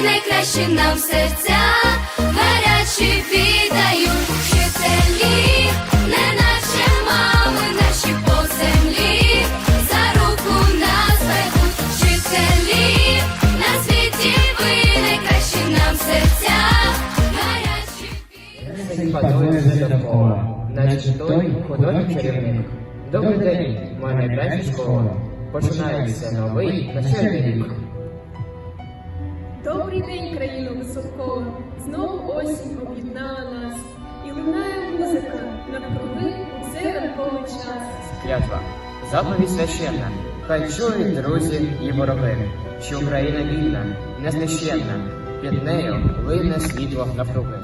ви найкращі нам серця, гарячі віддають вчителі, не наче мами наші по землі, за руку нас ведуть вчителі, на світі ви найкращі нам серця, гарячі віддають. Наче той художній чарівник. Добрий день, моя найкраща школа. Починається новий навчальний рік. Добрий день, країно високо, Знову осінь об'єднала нас, і лунає музика навкруги у цей ранковий час. Клятва. Заповідь священна. Хай чують друзі і вороги, що Україна вільна, незнищенна. Під нею лине світло навкруги.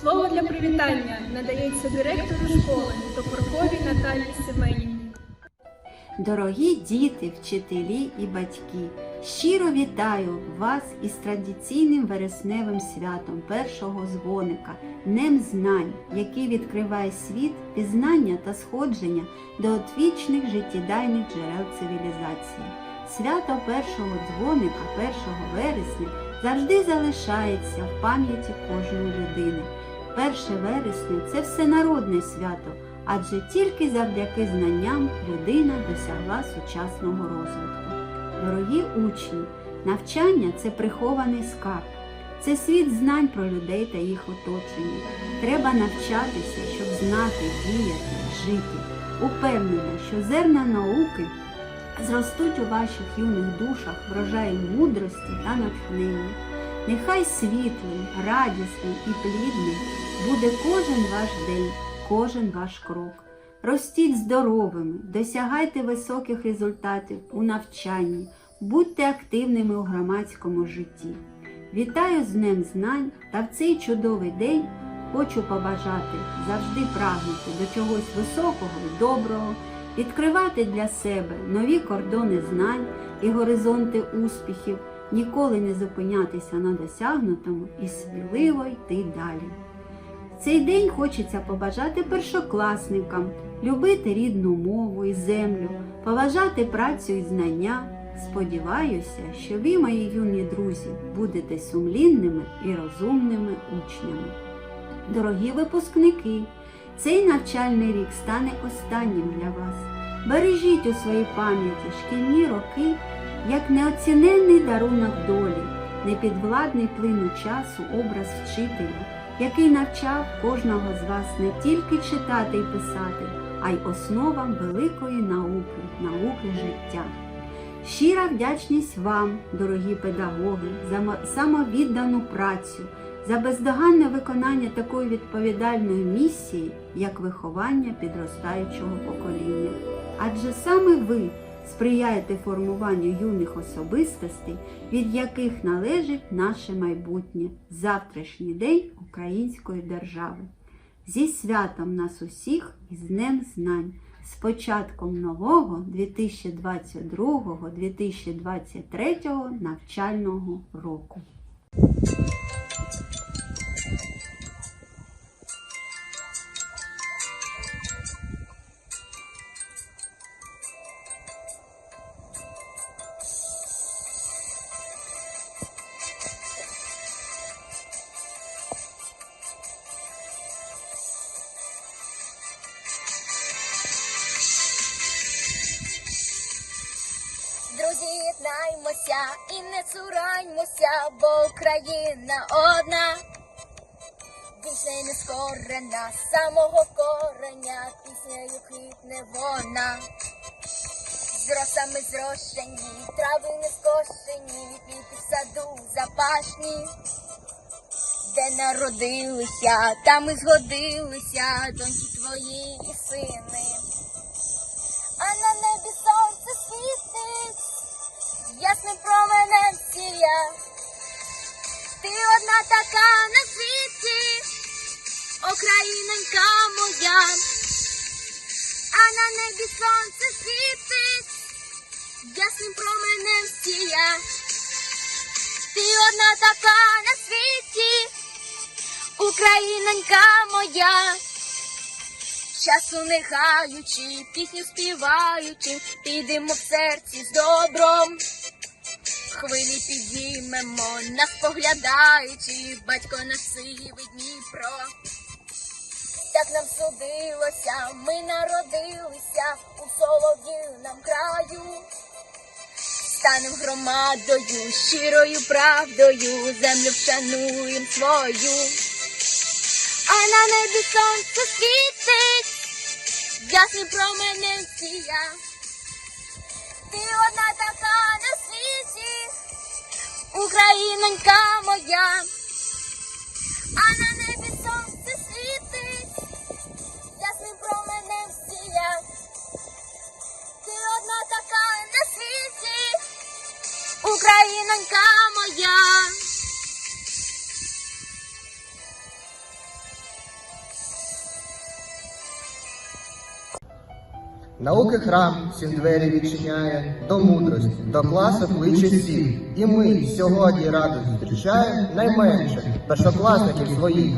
Слово для привітання надається директору школи Топорковій Наталії Семенівні. Дорогі діти, вчителі і батьки, щиро вітаю вас із традиційним вересневим святом першого дзвоника, Днем знань, який відкриває світ пізнання та сходження до отвічних життєдайних джерел цивілізації. Свято першого дзвоника 1 вересня завжди залишається в пам'яті кожної людини. 1 вересня це всенародне свято, адже тільки завдяки знанням людина досягла сучасного розвитку. Дорогі учні, навчання це прихований скарб, це світ знань про людей та їх оточення. Треба навчатися, щоб знати, діяти, жити. Упевнена, що зерна науки зростуть у ваших юних душах врожаєм мудрості та натхнення. Нехай світлий, радісний і плідний буде кожен ваш день, кожен ваш крок. Ростіть здоровими, досягайте високих результатів у навчанні, будьте активними у громадському житті. Вітаю з Днем Знань та в цей чудовий день хочу побажати завжди прагнути до чогось високого і доброго, відкривати для себе нові кордони знань і горизонти успіхів, ніколи не зупинятися на досягнутому і сміливо йти далі. Цей день хочеться побажати першокласникам любити рідну мову і землю, поважати працю і знання. Сподіваюся, що ви, мої юні друзі, будете сумлінними і розумними учнями. Дорогі випускники, цей навчальний рік стане останнім для вас. Бережіть у своїй пам'яті шкільні роки як неоціненний дарунок долі, непідвладний плину часу образ вчителя, який навчав кожного з вас не тільки читати і писати, а й основам великої науки, науки життя. Щира вдячність вам, дорогі педагоги, за самовіддану працю, за бездоганне виконання такої відповідальної місії, як виховання підростаючого покоління. Адже саме ви сприяєте формуванню юних особистостей, від яких належить наше майбутнє, завтрашній день української держави. Зі святом нас усіх і з Днем Знань! З початком нового 2022-2023 навчального року. І бо Україна одна. Більше не скорена, з самого кореня, піснею квітне вона. З росами зрошені, трави не скошені, квіти в саду запашні. Де народилися, там і згодилися, доньки твої і сини. А на небі сонце світить, ясним променем сія. Ти одна така на світі, Українонька моя, а на небі сонце світить, ясним променем сія. Ти одна така на світі, Українонька моя. Часу не пісню співаючи, підемо в серці з добром. Хвилі підіймемо, нас поглядаючи, батько наш сивий Дніпро. Так нам судилося, ми народилися у солов'їному краю. Станем громадою, щирою правдою, землю вшануєм свою. А на небі сонце світить, ясний променем сія. Ти одна така на світі, Українонька моя. А на небі сонце світить, ясним променем сія. Ти одна така на світі, Українонька моя. Науки храм всім двері відчиняє, до мудрості, до класу кличе всіх. І ми сьогодні радо зустрічаємо найменше першокласників своїх.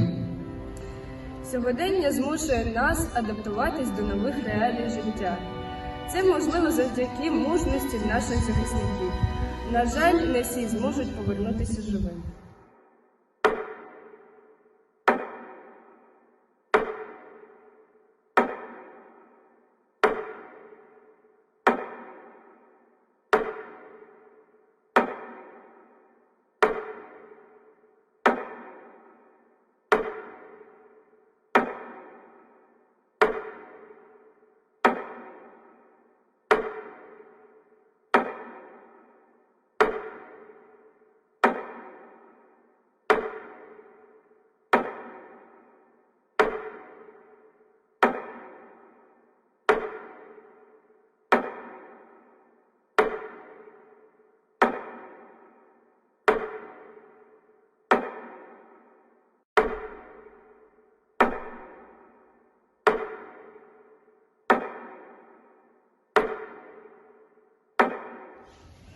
Сьогодення змушує нас адаптуватись до нових реалій життя. Це можливо завдяки мужності наших захисників. На жаль, не всі зможуть повернутися живими.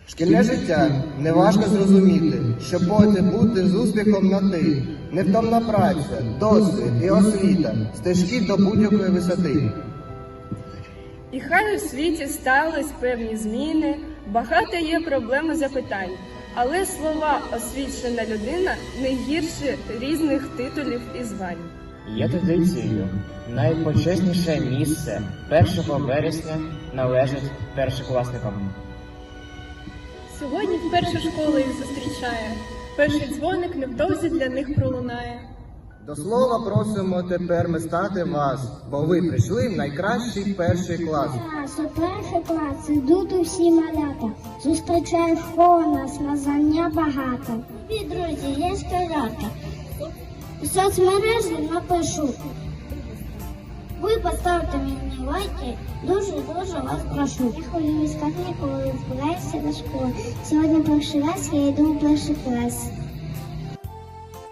Шкільне життя неважко зрозуміти, що потім бути з успіхом на ти, невтомна праця, досвід і освіта, стежки до будь-якої висоти. І хай у світі стались певні зміни, багато є проблем і запитань, але слова освічена людина не гірші різних титулів і звань. Є традицією. Найпочесніше місце 1 вересня належить першокласникам. Сьогодні вперше школа їх зустрічає. Перший дзвоник невдовзі для них пролунає. До слова просимо тепер ми стати вас, бо ви прийшли в найкращий перший клас. Клас, у перший клас ідуть усі малята. Зустрічають школу нас на знання багато. І друзі, є сказати. У соцмережі напишу. Ви поставте мені лайки, дуже-дуже вас прошу. Я хвилююсь як коли збираюся до школи. Сьогодні перший раз я йду у перший клас.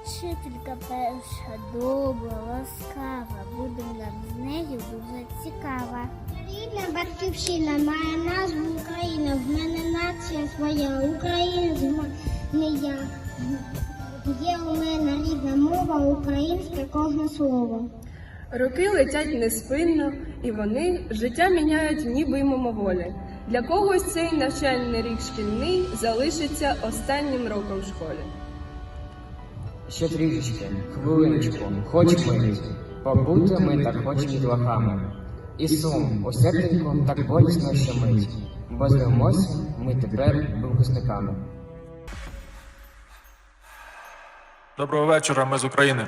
Вчителька перша добра, ласкава, буде нам з нею дуже цікава. Рідна батьківщина має назву Україна. В мене нація своя Україна з мене я. Є у мене рідна мова, українське кожне слово. Роки летять неспинно, і вони життя міняють ніби й мимоволі. Для когось цей навчальний рік шкільний залишиться останнім роком в школі. Ще трішечки, хвилиночку, хоч мить. Побути ми так хоч дітлахами. І сум у серденьку так болісно щемить, бо звемося ми тепер випускниками. Доброго вечора, ми з України.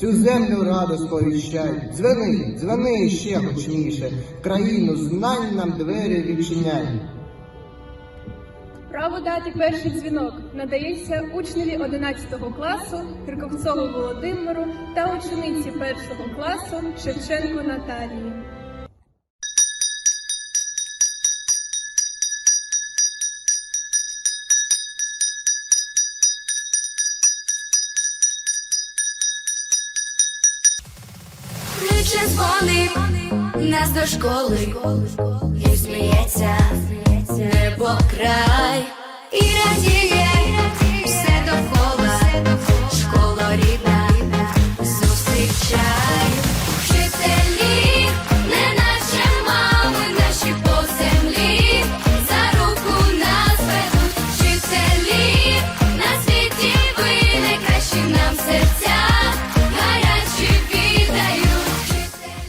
Всю землю раду сповіщай. Дзвени, дзвени ще гучніше, країну знань нам двері відчиняй. Право дати перший дзвінок надається учневі 11 класу Кирковцову Володимиру та учениці 1 класу Шевченко Наталії. Нас до школи. І сміється